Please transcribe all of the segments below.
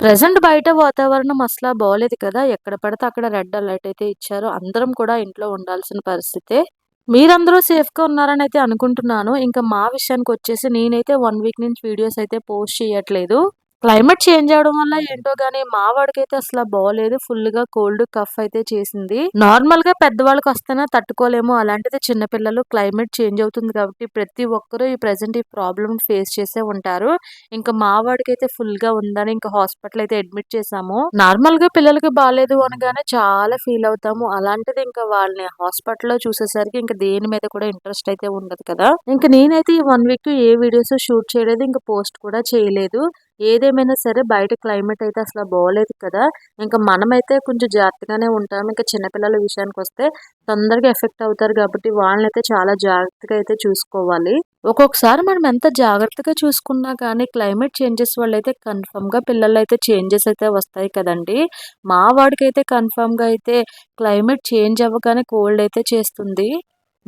Present బయట వాతావరణం అసలా బాగోలేదు కదా! ఎక్కడ పడితే అక్కడ రెడ్ అలర్ట్ అయితే ఇచ్చారు. అందరం కూడా ఇంట్లో ఉండాల్సిన పరిస్థితే. మీరందరూ సేఫ్‌గా ఉన్నారని అయితే అనుకుంటున్నాను. ఇంకా మా విషయానికి వచ్చేసి నేనైతే వన్ వీక్ నుంచి వీడియోస్ అయితే పోస్ట్ చేయట్లేదు. క్లైమేట్ చేంజ్ అవ్వడం వల్ల ఏంటో గానీ మా వాడికైతే అసలు బాగోలేదు ఫుల్ ఫుల్‌గా కోల్డ్, కఫ్ అయితే చేసింది. నార్మల్‌గా పెద్దవాళ్ళకి వస్తేనే తట్టుకోలేము. అలాంటిది చిన్నపిల్లలు క్లైమేట్ చేంజ్ అవుతుంది కాబట్టి ప్రతి ఒక్కరూ ఈ ప్రెజెంట్ ఈ ప్రాబ్లమ్ ఫేస్ చేసే ఉంటారు. ఇంకా మా వాడికైతే ఫుల్‌గా ఉందని ఇంకా హాస్పిటల్ అయితే అడ్మిట్ చేశాము. నార్మల్‌గా పిల్లలకి బాగాలేదు అనగానే చాలా ఫీల్ అవుతాము. అలాంటిది ఇంకా వాళ్ళని హాస్పిటల్‌లో చూసేసరికి ఇంకా దేని మీద కూడా ఇంట్రెస్ట్ అయితే ఉండదు కదా! ఇంక నేనైతే ఈ వన్ వీక్ ఏ వీడియోస్ షూట్ చేయలేదు. ఇంకా పోస్ట్ కూడా చేయలేదు. ఏదేమైనా సరే బయట క్లైమేట్ అయితే అసలు బాగోలేదు కదా! ఇంకా మనమైతే కొంచెం జాగ్రత్తగానే ఉంటాం ఇంకా చిన్నపిల్లల విషయానికి వస్తే తొందరగా ఎఫెక్ట్ అవుతారు కాబట్టి వాళ్ళని అయితే చాలా జాగ్రత్తగా అయితే చూసుకోవాలి. ఒక్కొక్కసారి మనం ఎంత జాగ్రత్తగా చూసుకున్నా కానీ క్లైమేట్ చేంజెస్ వల్ల అయితే కన్ఫర్మ్‌గా పిల్లలు అయితే చేంజెస్ అయితే వస్తాయి కదండీ! మా వాడికైతే కన్ఫర్మ్‌గా అయితే క్లైమేట్ చేంజ్ అవ్వగానే కోల్డ్ అయితే చేస్తుంది.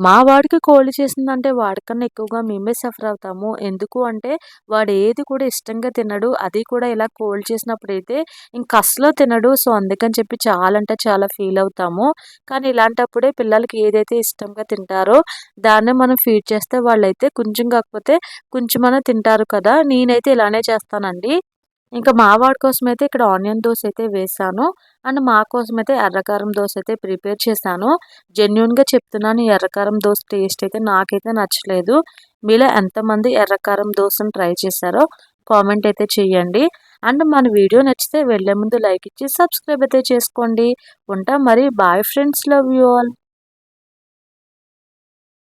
మా వాడికి కోళ్ళు చేసిందంటే వాడికన్నా ఎక్కువగా మేమే సఫర్ అవుతాము. ఎందుకు అంటే వాడు ఏది కూడా ఇష్టంగా తినడు. అది కూడా ఇలా కోళ్ళు చేసినప్పుడు అయితే ఇంక అసలు తినడు. సో, అందుకని చెప్పి చాలా అంటే చాలా ఫీల్ అవుతాము. కానీ ఇలాంటప్పుడే పిల్లలకి ఏదైతే ఇష్టంగా తింటారో దాన్నే మనం ఫీడ్ చేస్తే వాళ్ళైతే కొంచెం కాకపోతే కొంచెమన్నా తింటారు కదా! నేనైతే ఇలానే చేస్తానండి. ఇంకా మా వాడి కోసం అయితే ఇక్కడ ఆనియన్ దోశ అయితే వేసాను అండ్ మా కోసమైతే ఎర్రకారం దోశ అయితే ప్రిపేర్ చేశాను. జెన్యున్గా చెప్తున్నాను ఈ ఎర్రకారం దోశ టేస్ట్ అయితే నాకైతే నచ్చలేదు. మీలో ఎంతమంది ఎర్రకారం దోశను ట్రై చేశారో కామెంట్ అయితే చేయండి. అండ్ మన వీడియో నచ్చితే వెళ్ళే ముందు లైక్ ఇచ్చి సబ్స్క్రైబ్ అయితే చేసుకోండి. ఉంటాం మరి. Bye friends. Love you all.